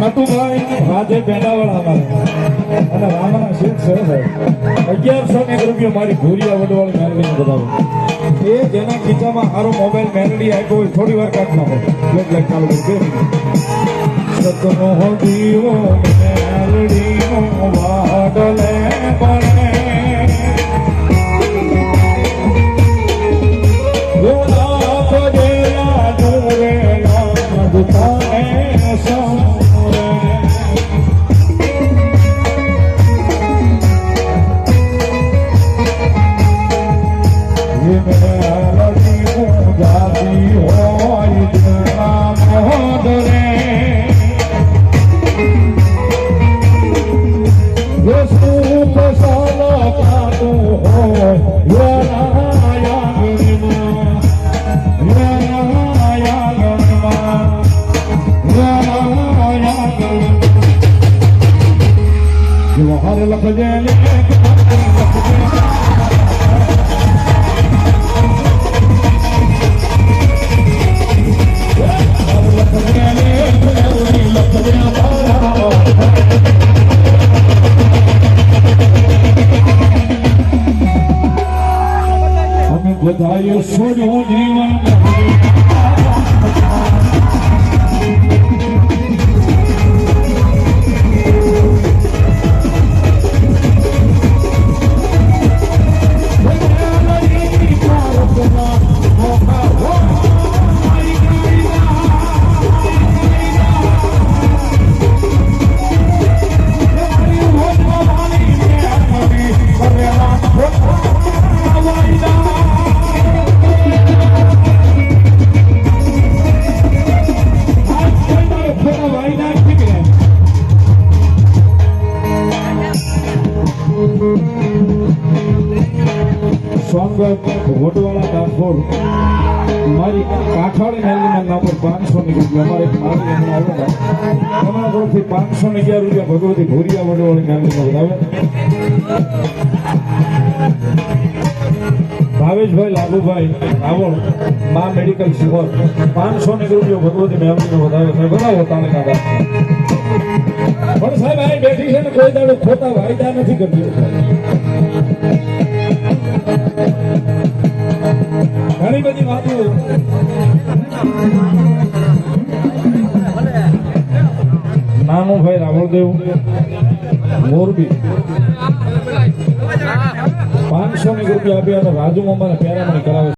નટુભાઈ રાજે પેડાવાળા અમારે અને રામાના શીખ છે. સાહેબ અગિયારસો ને રૂપિયો મારી ભૂરિયા વડવાળી મેળવીને બતાવો. એ જેના ખીચામાં સારો મોબાઈલ મેલડી આપ્યો હોય થોડી વાર કાઢ નાખો એટલે ચાલુ બે જો હર લખજે લખજે બધાએ છોડ્યું જીવન મારી કાઠાળી મેલડીના નામ પર પાંચસો ની રૂપિયા. અમારે પાંચસો ને રૂપિયા ભગવતી ભોરિયા વડવાળી મેલડીમાં બતાવે ભાવેશભાઈ લાલુભાઈ, રાવણ, મા મેડિકલ સિહોર પાંચસો ને રૂપિયા ભગવતી મેલડીનો વધારે છે બનાવો તાણે કાઢા. પણ સાહેબ, અહીં બેઠી છે ને કોઈ દાડો ખોટા વાયદા નથી કરતી. ઘણી બધી વાતો? નાનું ભાઈ રાવળદેવ, મોરબી. પાંચસો ની રૂપિયા આપ્યા અને રાજુ મામાને પેરામણી કરાવે